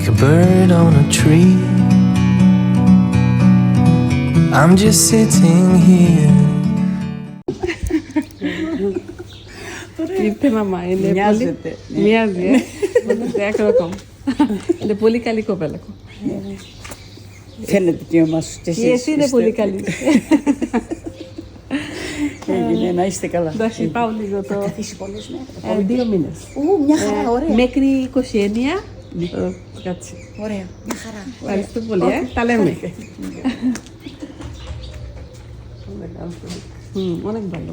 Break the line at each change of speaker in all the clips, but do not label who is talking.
like a bird on a tree. I'm just sitting here.
Είπε μαμά, είναι Μοιάζεται.
πολύ...
Μοιάζει, ε. Μοιάζεται, άκρο Είναι πολύ
καλή κοπέλα. Φαίνεται
Τι είναι πολύ καλή.
Έγινε, να είστε καλά.
Πάω λίγο το...
Θα καθίσει
ε, μήνες.
Ού, μια
ναι. ε, Κάτσε
Ωραία, μια χαρά.
Ευχαριστώ πολύ ε. Τα λέμε হুম অনেক ভালো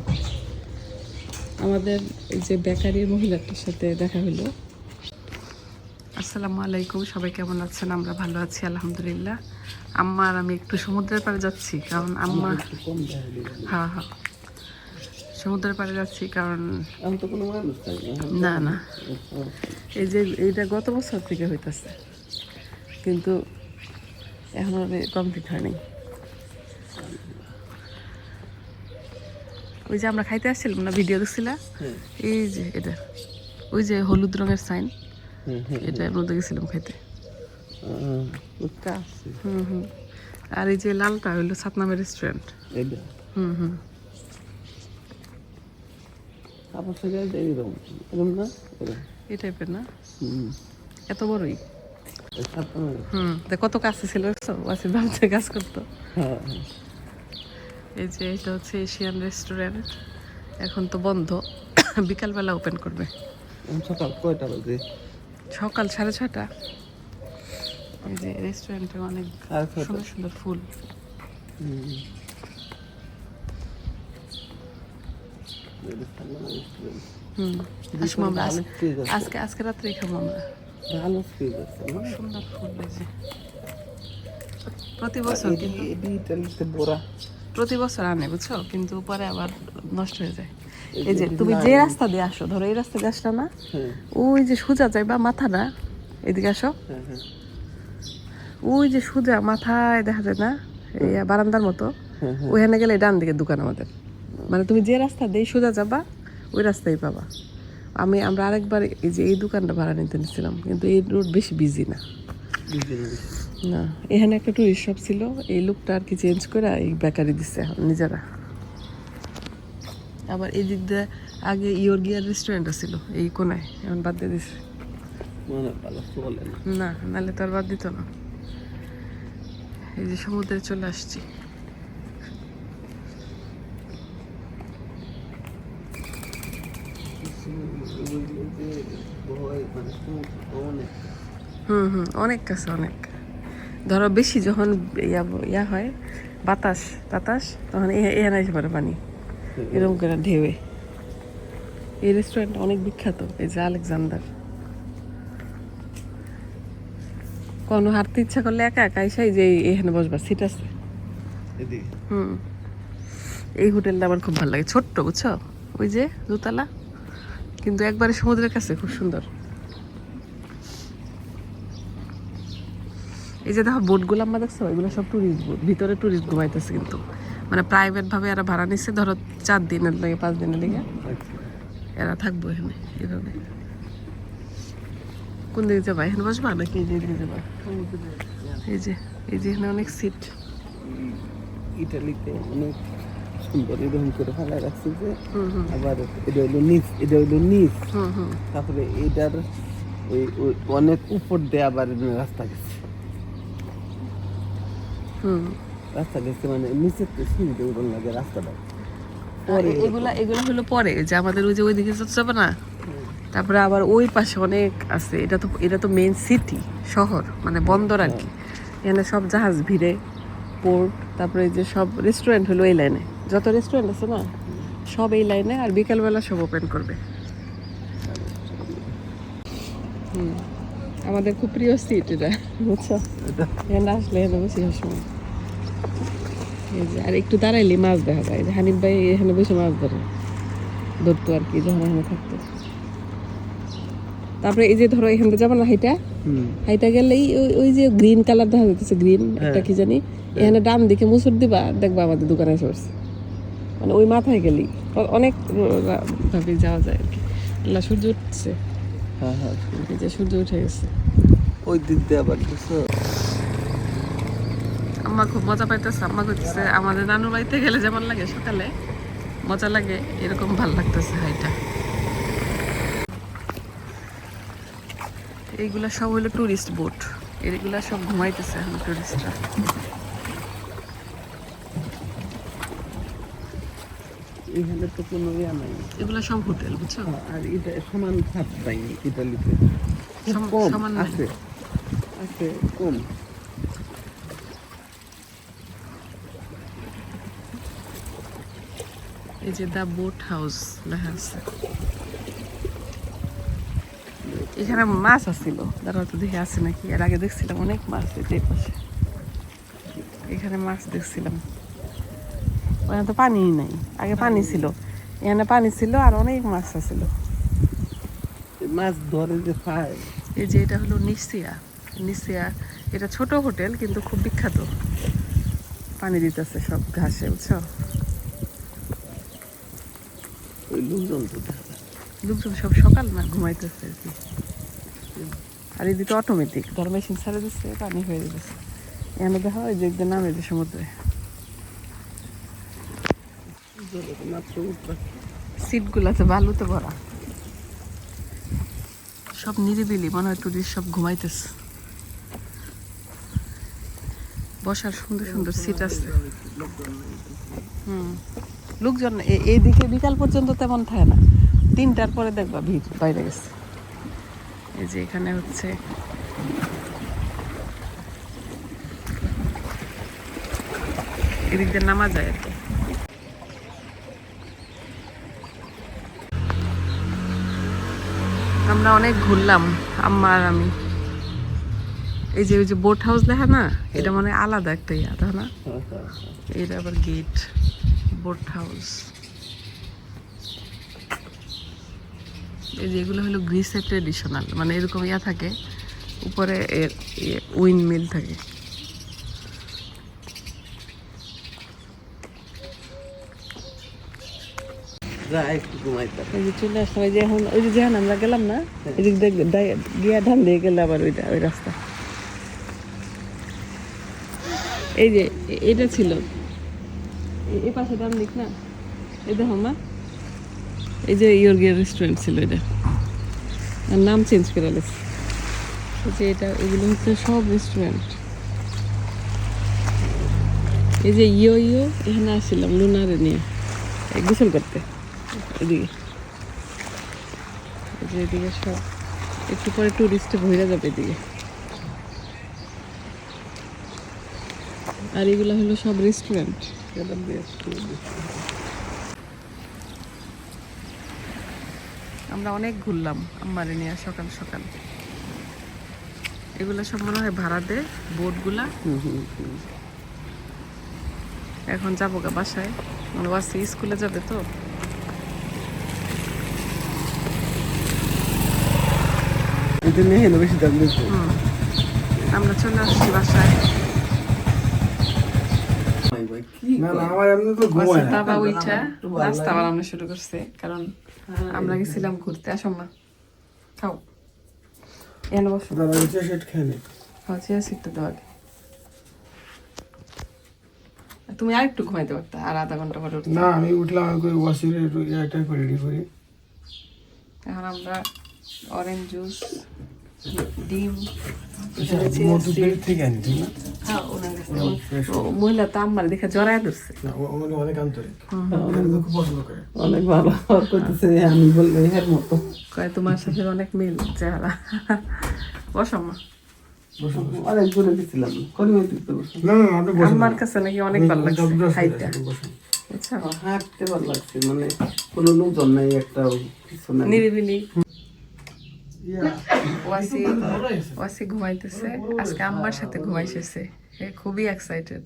আমাদের এই যে বেকারি মহিলাটার সাথে দেখা হলো আসসালামু আলাইকুম সবাই কেমন আছেন আমরা ভালো আছি আলহামদুলিল্লাহ আম্মা আর আমি একটু সমুদ্রের পাড়ে যাচ্ছি কারণ আম্মা হ্যাঁ হ্যাঁ সমুদ্রের পাড়ে যাচ্ছি কারণ না
না।
না এই যে এইটা গত বছর থেকে হইতাছে কিন্তু এখনও কমপ্লিট হয়নি। ওই যে আমরা খাইতে আসছিলাম না ভিডিও দেখছিলা? এই যে এটা ওই যে হলুদ রঙের সাইন
হুম, হুম।
এটা মধ্যে গেছিলাম খাইতে। হুম হুম। আর এই যে লালটা হইল সাতনামের রেস্টুরেন্ট হুম হুম।
কাপড় ছেড়ে যায় এরকম। এরকম না?
এই টাইপের না
হুম।
এত বড়ই। হুম তা কত কাছে ছিল ওয়াসির ভাবছে কাজ করতো
হ্যাঁ, হ্যাঁ।
এই যে এটা হচ্ছে এশিয়ান রেস্টুরেন্ট এখন তো বন্ধ বিকালবেলা ওপেন করবে
সকাল কয়টা বাজে?
সকাল সাড়ে ছটা এই যে রেস্টুরেন্টে অনেক সুন্দর সুন্দর ফুল
হুম। এটা সাত নম্বর restaurant।
হুম আসব আমরা
ভালো
আজ-
ফ্রিজ আছে।
আজকে আজকে রাত্রে খাব আমরা।
ভালো ফ্রিজ আছে,
সুন্দর ফুল এই যে। প্রতি বছর কিন্তু
এডি
প্রতি বছর আনে বুঝছ? কিন্তু পরে আবার নষ্ট হয়ে যায়। এই যে তুমি যে রাস্তা দিয়ে আসো ধরো এই রাস্তা দিয়ে আসলা না ওই যে সোজা যাইবা মাথা না এদিকে আসো। ওই যে সোজা মাথায় দেখা যায় না এই বারান্দার মতো। ওইখানে গেলে ডান দিকে দোকান আমাদের। মানে তুমি যে রাস্তা দিয়ে সোজা যাবা ওই রাস্তায় পাবা। আমি আমরা আরেকবার এই যে এই দোকানটা ভাড়া নিতে নিয়েছিলাম কিন্তু এই রোড বেশি বিজি না।
না।
এখানে একটা টুরিস্ট শপ ছিল এই লোকটা আর কি চেঞ্জ করে এই বেকারি দিচ্ছে এখন নিজেরা। আবার এই দিক দিয়ে আগে ইয়োর গিয়ার রেস্টুরেন্ট ছিল এই কোনায় এখন বাদ দিয়ে দিছে।
না।
না নাহলে তো আর বাদ দিত না। এই যে সমুদ্রে চলে আসছি। হুম হুম অনেক কাছে অনেক। ধরো বেশি যখন ইয়া ইয়া হয় বাতাস বাতাস তখন এখানে এসে পড়ে পানি। এরকম করে ঢেউয়ে। এই রেস্টুরেন্ট অনেক বিখ্যাত এই যে আলেকজান্ডার। কোনো হাঁটতে ইচ্ছা করলে একা একা এসে যে এখানে বসবার সিট আছে। হুম। এই হোটেলটা আমার খুব ভালো লাগে ছোট্ট বুঝছ? ওই যে দোতলা। কিন্তু একবারে সমুদ্রের কাছে, খুব সুন্দর। এই যে দেখো, বোটগুলো আমরা দেখছ, এগুলো সব টুরিস্ট বোট, ভিতরে টুরিস্ট ঘুমাইতেছে কিন্তু। মানে প্রাইভেট ভাবে এরা ভাড়া নিচ্ছে ধরো চার দিনের লাগে, পাঁচ দিনের লেগে। এরা থাকব এখানে, এভাবে। কোন দিকে যাবা, এখানে বসবা নাকি এই যে এদিকে যাবা? এই যে এই যে এখানে অনেক সিট
ইটালিতে অনেক সুন্দর এরকম করে ফেলা রাখছে যে আবার এটা হইল নিচ এটা হইল নিচ। তারপরে এটার ওই অনেক উপর দিয়ে আবার রাস্তা গেছে।
হুম।
রাস্তা গেছে মানে নিচের তো সিঁড়িতে উঠন লাগে রাস্তাটা।
এগুলা এগুলো হলো পরে যে আমাদের ওই যে ওইদিকে যাবে না? তারপরে আবার ওই পাশে অনেক আছে এটা তো এটা তো মেন সিটি শহর মানে বন্দর আর কি। এখানে সব জাহাজ ভিড়ে পোর্ট তারপরে যে সব রেস্টুরেন্ট হলো এই লাইনে যত রেস্টুরেন্ট আছে না সব এই লাইনে আর বিকালবেলা সব ওপেন করবে। হুম। আমাদের খুব প্রিয় সিট এটা। বুঝছ? এখানে আসলে এখানে বসে সময় এই যে আর একটু দাঁড়াইলে মাছ দেখা যায়। যে হানিফ ভাই এখানে বসে মাছ ধরে। ধরতো আর কি যখন এখানে থাকতো। তারপরে এই যে ধরো এখান থেকে যাব না হাইটা? হাইটা গেলেই ওই যে গ্রিন কালার দেখা যাচ্ছে গ্রিন একটা কি জানি? এখানে ডান দিকে মুসুর দিবা দেখবা আমাদের দোকানে এসে মানে ওই মাথায় গেলেই অ- অনেক ভাবে যাওয়া যায় আর কি। আল্লাহ সূর্য উঠছে।
হ্যাঁ হ্যাঁ।
এই যে সূর্য উঠে গেছে।
ওই দিক দিয়ে আবার বুঝছ
আম্মা খুব মজা পাইতেছে আম্মা করতেছে আমাদের নানুর বাড়িতে গেলে যেমন লাগে সকালে মজা লাগে এরকম ভালো লাগতেছে হাইটা। এইগুলা সব হলো টুরিস্ট বোট এগুলা সব ঘুমাইতেছে এখন টুরিস্টরা
এখানে তো কোনো ইয়া নাই।
এগুলা সব হোটেল বুঝছ?
আর এটা সমান ছাদ কম
সমান
আছে আছে কম।
এই যে দা বোট হাউস লেখা আছে। এখানে মাছ আছিল। দাঁড়াও তো দেখে আছে নাকি? এর আগে দেখছিলাম অনেক মাছ এই পাশে। এখানে মাছ দেখছিলাম। ওখানে তো পানি নাই। আগে পানি ছিল। এখানে পানি ছিল আর অনেক মাছ আছিল।
মাছ ধরে যে খায়
এই যে এটা হলো নিসিয়া। নিসিয়া এটা ছোট হোটেল কিন্তু খুব বিখ্যাত। পানি দিতেছে সব ঘাসে বুঝছ?
ওই লোকজন
লোকজন সব সকাল না ঘুমাইতেছে আর কি। আর এদিকে অটোমেটিক ধর মেশিন ছেড়ে দিচ্ছে পানি হয়ে যাচ্ছে এখানে দেখা হয় যে একদিন নামে যে সমুদ্রে। সিটগুলাতে বালুতে ভরা। সব নিরিবিলি, মনে হয় টুরিস্ট সব ঘুমাইতেছে। বসার সুন্দর সুন্দর সিট আছে। হুম। লোকজন এইদিকে বিকাল পর্যন্ত তেমন থাকে না। তিনটার পরে দেখবা ভিড় বাইরে গেছে। এই যে এখানে হচ্ছে এদিক দিয়ে নামা যায় আর কি। আমরা অনেক ঘুরলাম, আম্মা আর আমি। এই যে, ওই যে বোট হাউস দেখা না, এটা মানে আলাদা একটা ইয়া, তাই না। এটা আবার গেট বোট হাউস এই যে এগুলো হলো গ্রিসের ট্রেডিশনাল মানে এরকম ইয়া থাকে, উপরে উইন্ড মিল থাকে
যা একটু ঘুমাইতে
এই যে চলে আসলাম এই যে এখন ওই যে যেখানে আমরা গেলাম না এদিক গিয়া ধান দিয়ে গেলে আবার ওইটা ওই রাস্তা। এই যে এটা ছিল। এ- এই পাশে ডান দিক না? এই দেখো মা। এই যে রেস্টুরেন্ট ছিল এটা। আর নাম চেঞ্জ করে যে এটা এগুলো হচ্ছে সব রেস্টুরেন্ট এই যে ইয়ো ইয়ো এখানে আসছিলাম লুনারে নিয়ে। গোসল করতে। এদিকে যে সব একটু পরে টুরিস্টে ভরে যাবে এদিকে। আর এগুলো হলো সব রেস্টুরেন্ট আমরা অনেক ঘুরলাম আম্মারে নিয়ে সকাল সকাল। এগুলো সব মনে হয় ভাড়া দেয় বোটগুলা। এখন যাব গা বাসায়। মানে ওয়াসি স্কুলে যাবে তো?
এটা নিয়ে বেশি দাম দিচ্ছে
আমরা চলে আসছি বাসায়। শুরু করছে কারণ আমরা গেছিলাম ঘুরতে আসো খাও। এনে বসো।
দাদা সেট খেয়ে
হ্যাঁ চেয়ার সিটটা দাও তুমি আর একটু ঘুমাইতে পারতা আর আধা ঘণ্টা পরে উঠতে।
না আমি উঠলাম আমি করে ওয়াশিরে এটা করে রেডি করি।
এখন আমরা অরেঞ্জ জুস ডিম হ্যাঁ মহিলা তো আমার দেখে জড়ায় ধরছে।
মানে অনেক আন্তরিক। এটা তো খুব পছন্দ করে।
অনেক ভালো। করতেছে আমি বলব এর মতো।
কয় তোমার সাথে অনেক মিল চেহারা।
অনেক গেছিলাম।
আমার কাছে নাকি অনেক ভালো লাগছে হাইটটা। বুঝছ
হাঁটতে ভালো লাগছে মানে কোনো লোকজন নাই একটা
নিরিবিলি। ওয়াসি ওয়াসি ঘুমাইতেছে। আজকে আম্মার সাথে ঘুমাইতেছে সে। খুবই এক্সাইটেড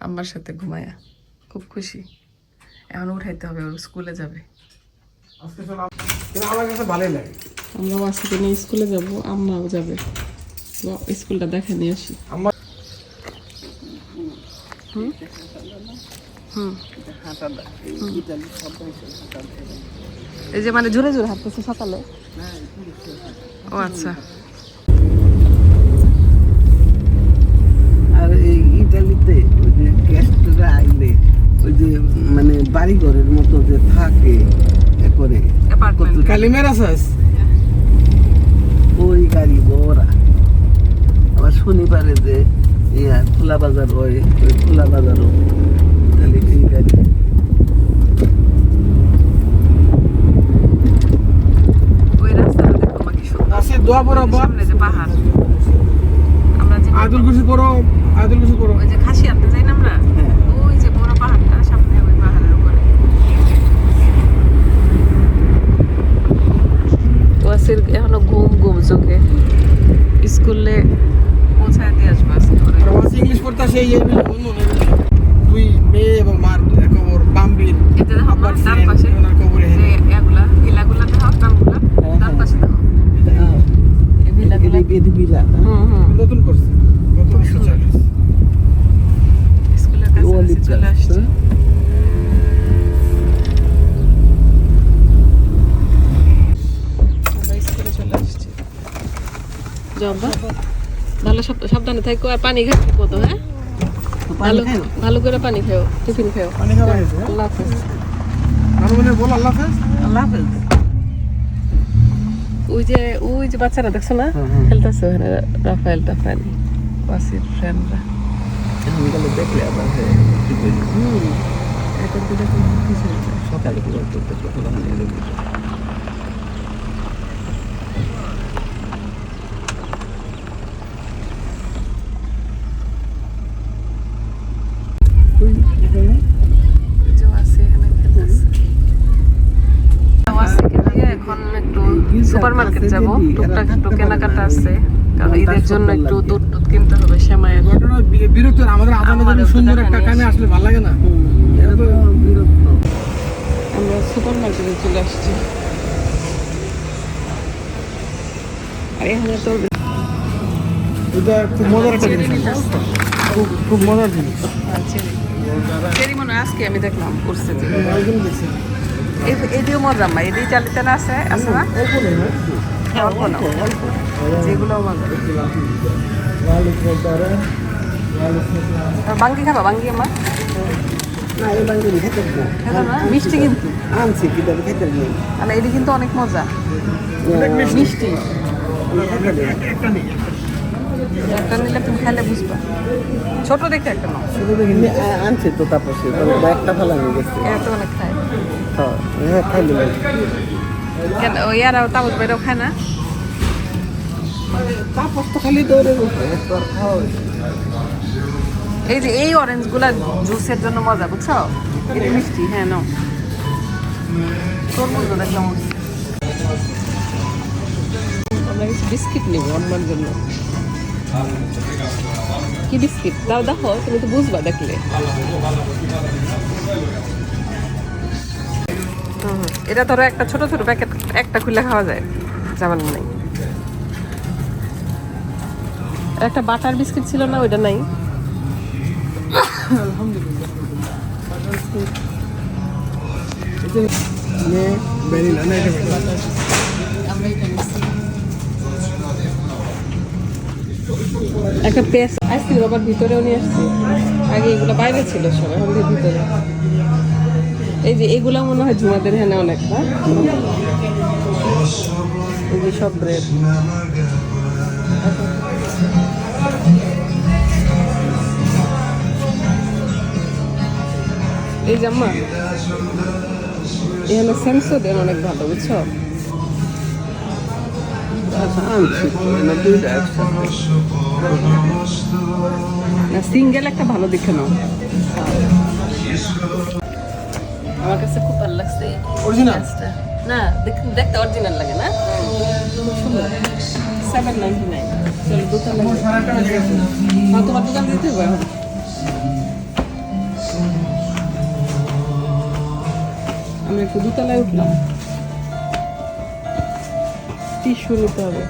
আম্মার সাথে ঘুমায়া। খুব খুশি। এখন উঠাইতে হবে ওর স্কুলে যাবে।
কাছে ভালোই লাগে।
আমরা ওয়াসিকে নিয়ে স্কুলে যাব আম্মাও যাবে। স্কুলটা দেখে নিয়ে আসি। এই যে মানে ঝুলে ঝুলে হাঁটতেছে সকালে? হ্যাঁ, ও আচ্ছা।
আর এই ইটালিতে ওই যে গেস্টরা ওই যে
মানে
বাড়ি ঘরের
মতো যে থাকে করে গাড়ি। আবার শনিবারে যে খোলা বাজার হয় খোলা বাজারও তাহলে এই গাড়ি
দোয়া পড়ো
সামনে যে পাহাড়। আমরা যে
আদুল কুশি পড়ো আদুল কুশি পড়ো।
ওই যে খাসি আনতে যাই না আমরা?
হ্যাঁ
ওই যে বড় পাহাড়টা সামনে ওই পাহাড়ের উপরে। ওয়াসির এখনও ঘুম ঘুম চোখে। স্কুলে পৌঁছায় দিয়ে আসব আজকে ওরে।
ইংলিশ পড়তে আসে এই এগুলো দুই মেয়ে এবং মার কবর বাম্বির
এতে দেখো ডান পাশে।
ওনার কবরে
যে এগুলা ভিলাগুলা দেখো নামগুলা ডান পাশে
বিলা
নতুন করছে নতুন
স্কুলের কাছে চলে আসছে। আমরা স্কুলে চলে আসছি। জব্বা ভালো সাবধানে থাকো আর পানি খাই কত হ্যাঁ? ভালো ভালো করে পানি খাও টিফিন খাও।
পানি?
আল্লাহ হাফেজ।
মনে বল আল্লাহ হাফেজ?
আল্লাহ হাফেজ।
ওই যে ওই যে বাচ্চারা দেখছ না। খেলতেছে ওখানে রাফায়েল টাফায়েল ওয়াসির ফ্রেন্ডরা।
গেলে দেখলে আবার
এখন তো দেখো
সকালে কি করতে এরকম
যে ওয়াসি এখানে খেলতেছে ওয়াসিকে দিয়ে এখন একটু সুপার মার্কেট যাব। টুকটাক একটু কেনাকাটা আছে। কারণ ঈদের জন্য একটু দুধ টুধ কিনতে হবে
ঘটনা বিরক্ত আমাদের আদানের জন্য সুন্দর একটা কানে আসলে ভালো লাগে না।
এটা তো বিরক্ত।
আমরা সুপার মার্কেটে চলে আসছি। আর এখানে তো
এটা খুব মজার একটা জিনিস। খুব খুব মজার জিনিস।
চেরি। মনে আজকে আমি দেখলাম করছে যে
একদম দেখছি
এই- এদিও মজা মা এদিকে চালিতে না আছে আছে না?
না
হ্যাঁ, না যেগুলো বাঙ্গি খাবা বাঙ্গি আমার
না না।
মিষ্টি কিন্তু
আনছি কিন্তু খেতে
তাহলে এটি কিন্তু অনেক মজা। মিষ্টি। তুমি খেলে বুঝবা ছোট দেখে একটা
তো তারপর সে একটা
খায় না? এই যে এই অরেঞ্জগুলা জুসের জন্য মজা, বুঝছ? মিষ্টি হ্যাঁ নাও। তরমুজ আমরা বিস্কিট নিব অন্যার জন্য। কি বিস্কিট? দাও দেখো তুমি তো বুঝবা দেখলে। এটা ধরো একটা ছোট ছোট প্যাকেট একটা খুলে খাওয়া যায়। জামাল নাই আর একটা বাটার বিস্কিট ছিল না ওইটা নাই।
ভ্যানিলা
একটা পেস আইসক্রিম আবার ভিতরেও নিয়ে আসছি। আগে এগুলো বাইরে ছিল সব এখন ভিতরে। এই যে এগুলো মনে হয় ঝুমাদের হ্যাঁ অনেক হ্যাঁ এই যে সব ব্রেড এই জাম্মা এখানে দেন অনেক ভালো, বুঝছ?
না
সিঙ্গেল একটা ভালো দেখে নাও। আমার কাছে খুব ভালো লাগছে এই না দেখ- দেখতে অরিজিনাল লাগে না? সুন্দর। সেভেন নাইনটি নাইন চলো দোকান হ্যাঁ তোমার দোকান দিতে হবে এখন। আমরা একটু দোতলায় উঠলাম। টিস্যু নিতে হবে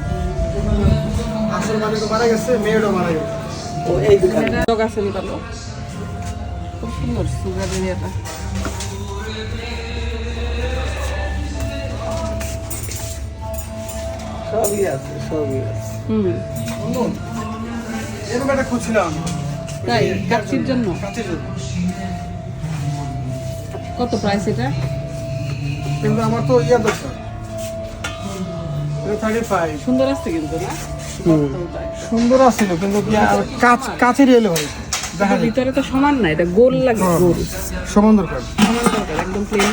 আসল মালিক মারা গেছে মারা গেছে।
ও এই দোকানে।
আছে খুব সুন্দর সুগার
সবই আছে সবই আছে।
হুম।
এরকম একটা খুঁজছিলাম।
তাই? কাচ্চির জন্য?
কাছে জন্য।
কত প্রাইস এটা?
কিন্তু আমার তো ইয়া দরকার।
সুন্দর আসছে কিন্তু না?
সুন্দর আছিল কিন্তু কাচ এলে
এটার ভিতরে তো সমান না এটা গোল লাগে
হ্যাঁ।
গোল।
সমান দরকার।
সমান দরকার একদম প্লেন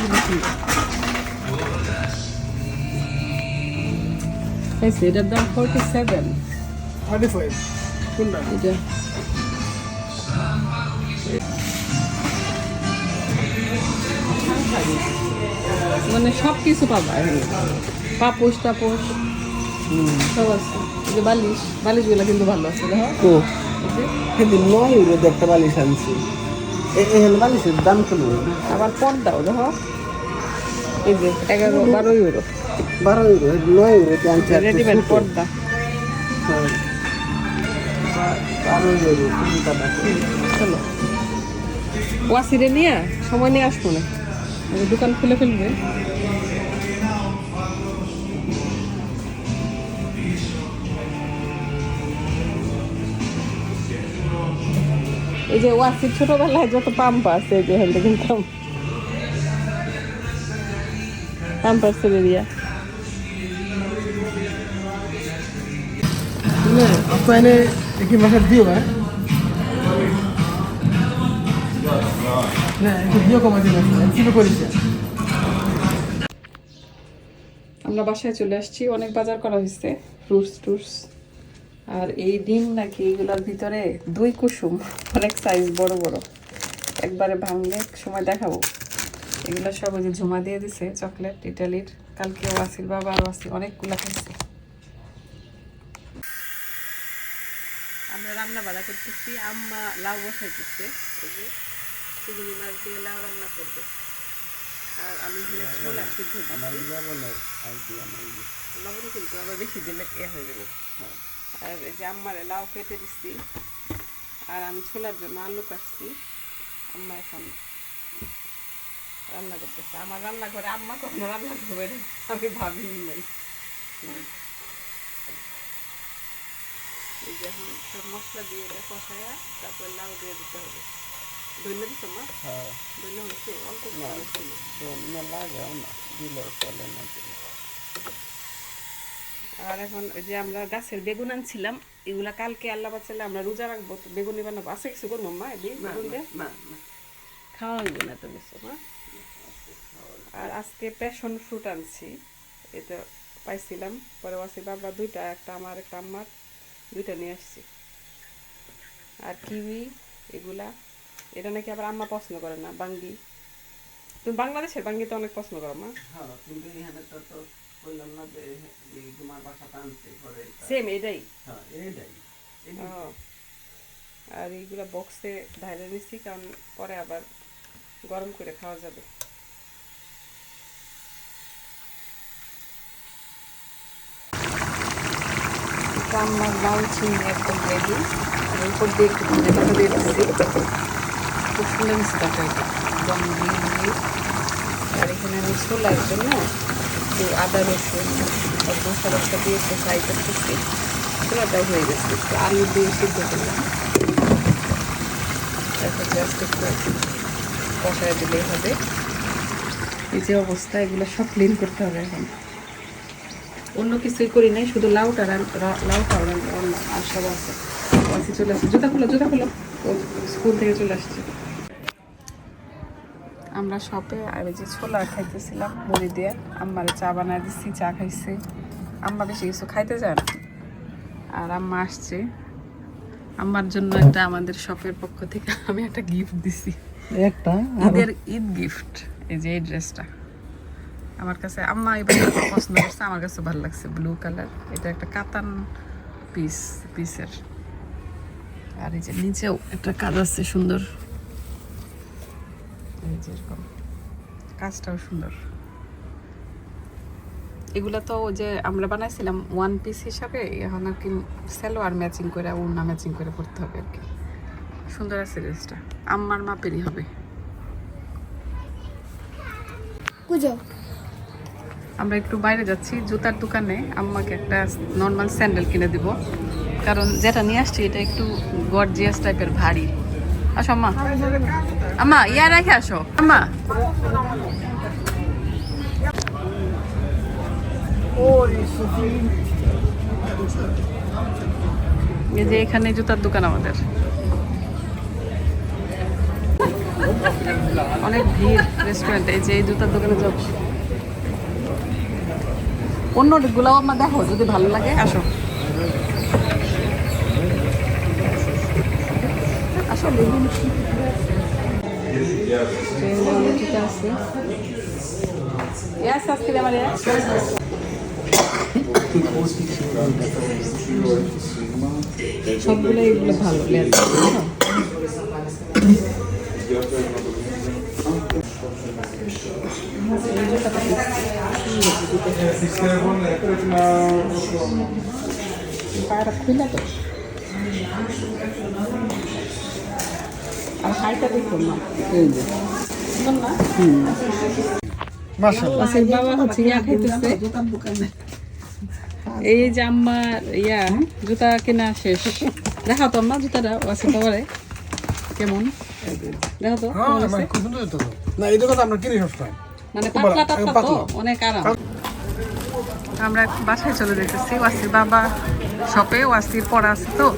এটার দাম ফোরটি সেভেন
থার্টি ফাইভ কোনটা?
এটা। মানে সব কিছু পাবা। পাপোশ টাপোশ সব আছে। যে বালিশ বালিশগুলো কিন্তু ভালো আছে এই
সেদিন নয় ইউরো একটা বালিশ আনছি। এ- এখানে বালিশের দাম কেন
আবার পর্দাও দেখো। এই যে এগারো বারো ইউরো
বারো ইউরো নয় ইউরো আনছি
রেডিমেড পর্দা।
হ্যাঁ। বারো ইউরো
চলো। ওয়াসিরে নিয়ে সময় নিয়ে আসব না। দোকান খুলে ফেলবে। এই যে ওয়াসির ছোটবেলায় যত পাম্প আছে যে এখান থেকে কিনতাম
আপনার মাসের দিও হ্যাঁ?
আমরা বাসায় চলে আসছি অনেক বাজার করা হয়েছে ফ্রুটস টুটস আর এই ডিম নাকি এগুলোর ভিতরে দুই কুসুম অনেক সাইজ বড় বড়। একবারে ভাঙলে এক সময় দেখাবো। এগুলো সব ওই যে ঝুমা দিয়ে দিছে চকলেট ইটালির কালকে ওয়াসির বাবা আর ওয়াসি অনেকগুলো খাইছে। আমরা রান্না বাড়া করতেছি আম্মা লাউ বসাইতেছে এই যে চিংড়ি মাছ দিয়ে লাউ রান্না করবে। আর আমি ছোলা সিদ্ধ লবণ কিন্তু আবার বেশি দিলে এ হয়ে যাবে। আর এই যে আম্মার লাউ কেটে দিচ্ছি আর আমি ছোলার জন্য আলু কাটছি। আম্মা এখন রান্না করতেছে। আমার রান্নাঘরে আম্মা কখনো রান্না করবে না আমি ভাবিনি নাই। এই যে এখন সব মশলা দিয়ে এটা কষায়া তারপরে লাউ দিয়ে দিতে হবে। ধন্য দিচ্ছ মা? ধন্য হয়েছে? অল্প একটু হয়েছিল। আর এখন ওই যে আমরা গাছের বেগুন আনছিলাম এগুলা কালকে আল্লাহ বাঁচালে আমরা রোজা রাখব বেগুনি বানাবো আছে কিছু করব মা এদি বেগুন দিয়ে? খাওয়া হইব না তো আর আজকে প্যাশন ফ্রুট আনছি এটা পাইছিলাম পরে ওয়াসি বাবা দুইটা একটা আমার একটা আমার দুইটা নিয়ে আসছি। আর কিউই এগুলা এটা নাকি আবার আম্মা পছন্দ করে না বাঙ্গি। তুমি বাংলাদেশের বাঙ্গি তো অনেক পছন্দ করো মা।
হ্যাঁ কিন্তু এখানে তো তো বললাম না যে তোমার ঘরে
সেম এটাই।
হ্যাঁ এইটাই
আর এইগুলো বক্সে ঢাইলে নিচ্ছি কারণ পরে আবার গরম করে খাওয়া যাবে। রান্নার লাউ চিংড়ি একদম রেডি আর উপর দিয়ে একটু ধনে পাতা দিয়ে দিচ্ছি খুব সুন্দর মিষ্টি এটা। একদম দিয়ে দিয়ে। আর এখানে আমি ছোলার জন্য একটু আদা, রসুন মশলা টশলা দিয়ে একটু ফ্রাই করতেছি। ছোলাটাও হয়ে গেছে। একটু আলু দিয়ে সিদ্ধ করলাম। তারপর জাস্ট একটু কষায় দিলেই হবে। এই যে অবস্থা, এগুলো সব ক্লিন করতে হবে এখন। অন্য কিছুই করি নাই, শুধু লাউটা লাউটা আর সব আছে। চলে আসছে। জুতা খুলো জুতা খুলো। স্কুল থেকে চলে আসছে। আমরা শপে আর এই যে ছোলা খাইতেছিলাম মুড়ি দিয়ে আম্মারে চা বানায় দিচ্ছি চা খাইছে। আম্মা বেশি কিছু খাইতে যায় না। আর আম্মা আসছে। আম্মার জন্য একটা আমাদের শপের পক্ষ থেকে আমি একটা গিফট দিছি।
একটা?
ঈদের ঈদ গিফট এই যে এই ড্রেসটা আমার কাছে আম্মা এবার পছন্দ করছে আমার কাছে ভালো লাগছে ব্লু কালার এটা একটা কাতান পিস পিসের আর এই যে নিচেও একটা কাজ আছে সুন্দর। এই যে এরকম। কাজটাও সুন্দর। এগুলা তো যে আমরা বানাইছিলাম ওয়ান পিস হিসাবে এখন আর কি সালোয়ার ম্যাচিং করে ওড়না ম্যাচিং করে পড়তে হবে আর কি। সুন্দর আছে ড্রেসটা। আম্মার মাপেরই হবে। আমরা একটু বাইরে যাচ্ছি জুতার দোকানে। আম্মাকে একটা নর্মাল স্যান্ডেল কিনে দিব। কারণ যেটা নিয়ে আসছি এটা একটু গর্জিয়াস টাইপের ভারী। আসো আম্মা। আম্মা ইয়া রেখে আসো আম্মা এই যে এখানে জুতার দোকান আমাদের। অনেক ভিড় রেস্টুরেন্টে এই যে এই জুতার দোকানে যাব অন্য গুলাও আমার দেখো, যদি ভালো লাগে, আসো। আসো সবগুলো এগুলো ভালো লেয়ার পায়রা খুলে তো আর হাইটা দেখুন না
এই যে।
হচ্ছে ইয়া এই যে ইয়া জুতা কেনা শেষ। দেখো তো আম্মা জুতাটা আছে বাবারে কেমন? দেখো তো
হ্যাঁ
কেমন
মানে তো। না এই দোকান আমরা কিনি সবসময়।
মানে পাতলা টাতলা তো অনেক আরাম। আমরা বাসায় চলে যেতেছি ওয়াসির বাবা শপে ওয়াসির পড়া আছে তো।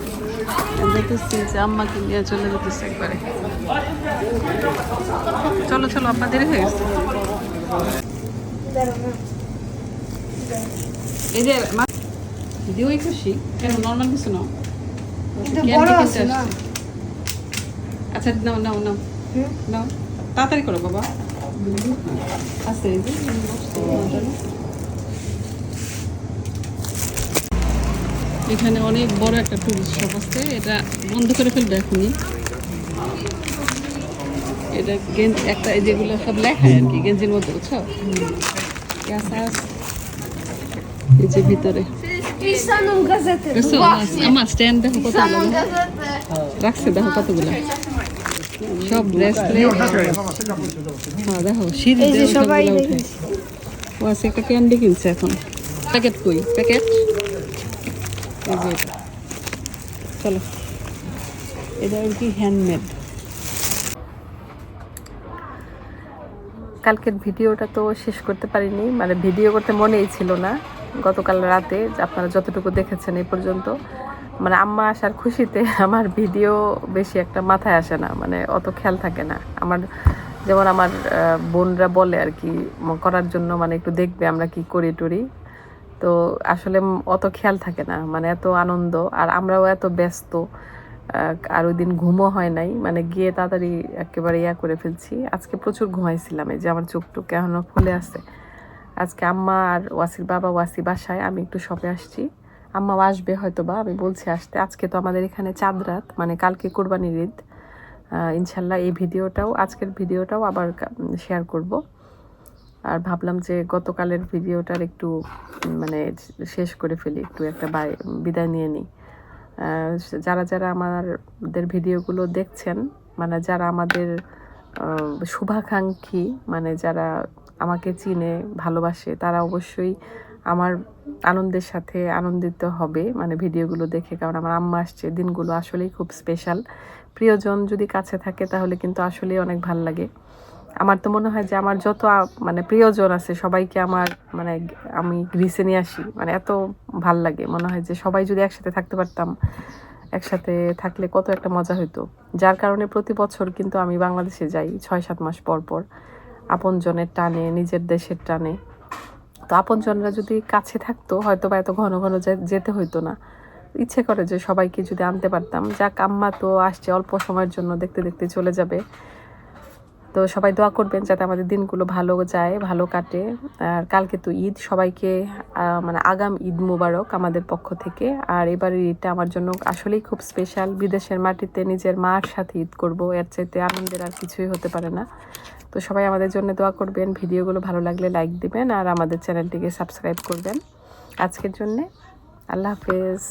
দেখতেছি যে আম্মাকে নিয়ে চলে যেতেছে একবারে। চলো চলো আপনার দেরি হয়ে গেছে। এই যে মা- ওই খুশি? কেন নর্মাল কিছু নাও। আচ্ছা নাও নাও নাও। নাও। তাড়াতাড়ি করো বাবা। আছে এই যে এখানে অনেক বড় একটা টুরিস্ট শপ আছে। এটা বন্ধ করে ফেলবে এখনই। এটা গেঞ্জ একটা এই যেগুলো সব লেখা আর কি গেঞ্জির মতো বুঝছ. এই যে ভিতরে। আমার স্ট্যান্ড দেখো কতগুলো রাখছে দেখো কতগুলো সব ড্রেস হ্যাঁ দেখো সিঁড়ি
সবাই।
ও আছে একটা ক্যান্ডি কিনছে এখন। প্যাকেট কই? প্যাকেট এই যে এটা। চলো। এটা আর কি হ্যান্ডমেড কালকের ভিডিওটা তো শেষ করতে পারিনি মানে ভিডিও করতে মনেই ছিল না গতকাল রাতে, আপনারা যতটুকু দেখেছেন এই পর্যন্ত। মানে আম্মা আসার খুশিতে আমার ভিডিও বেশি একটা মাথায় আসে না মানে অত খেয়াল থাকে না। আমার যেমন আমার বোনরা বলে আর কি করার জন্য মানে একটু দেখবে আমরা কি করি টরি। তো আসলে অত খেয়াল থাকে না মানে এত আনন্দ। আর আমরাও এত ব্যস্ত আর ওই দিন ঘুমও হয় নাই মানে গিয়ে তাড়াতাড়ি একেবারে ইয়া করে ফেলছি। আজকে প্রচুর ঘুমাইছিলাম, এই যে আমার চোখ টুক এখনও ফুলে আছে। আজকে আম্মা আর ওয়াসির বাবা, ওয়াসি বাসায়, আমি একটু শপে আসছি। আম্মাও আসবে হয়তো বা আমি বলছি আসতে। আজকে তো আমাদের এখানে চাঁদ রাত মানে কালকে কোরবানির ঈদ। ইনশাল্লাহ এই ভিডিওটাও, আজকের ভিডিওটাও আবার শেয়ার করব। আর ভাবলাম যে গতকালের ভিডিওটার একটু মানে শেষ করে ফেলি, একটু একটা বিদায় নিয়ে নিই। যারা যারা আমাদের ভিডিওগুলো দেখছেন মানে যারা আমাদের শুভাকাঙ্ক্ষী মানে যারা আমাকে চিনে, ভালোবাসে, তারা অবশ্যই আমার আনন্দের সাথে আনন্দিত হবে মানে ভিডিওগুলো দেখে, কারণ আমার আম্মা আসছে, দিনগুলো আসলেই খুব স্পেশাল প্রিয়জন যদি কাছে থাকে, তাহলে কিন্তু আসলেই অনেক ভালো লাগে। আমার তো মনে হয় যে আমার যত মানে প্রিয়জন আছে, সবাইকে আমার মানে আমি গ্রিসে নিয়ে আসি। মানে এত ভালো লাগে। মনে হয় যে সবাই যদি একসাথে থাকতে পারতাম, একসাথে থাকলে কত একটা মজা হতো যার কারণে প্রতি বছর কিন্তু আমি বাংলাদেশে যাই ছয় সাত মাস পর পর। আপনজনের টানে, নিজের দেশের টানে। তো আপনজনরা যদি কাছে থাকতো হয়তো বা এত ঘন ঘন যেতে হইতো না। ইচ্ছে করে যে সবাইকে যদি আনতে পারতাম। যাক, আম্মা তো আসছে অল্প সময়ের জন্য, দেখতে দেখতে চলে যাবে। তো সবাই দোয়া করবেন যাতে আমাদের দিনগুলো ভালো যায়, ভালো কাটে। আর কালকে তো ঈদ, সবাইকে মানে আগাম ঈদ মুবারক আমাদের পক্ষ থেকে। আর এবারের ঈদটা আমার জন্য আসলেই খুব স্পেশাল বিদেশের মাটিতে নিজের মার সাথে ঈদ করব, এর চাইতে আনন্দের আর কিছুই হতে পারে না। তো সবাই আমাদের জন্য দোয়া করবেন। ভিডিওগুলো ভালো লাগলে লাইক দিবেন আর আমাদের চ্যানেলটিকে সাবস্ক্রাইব করবেন। আজকের জন্যে আল্লাহ হাফেজ।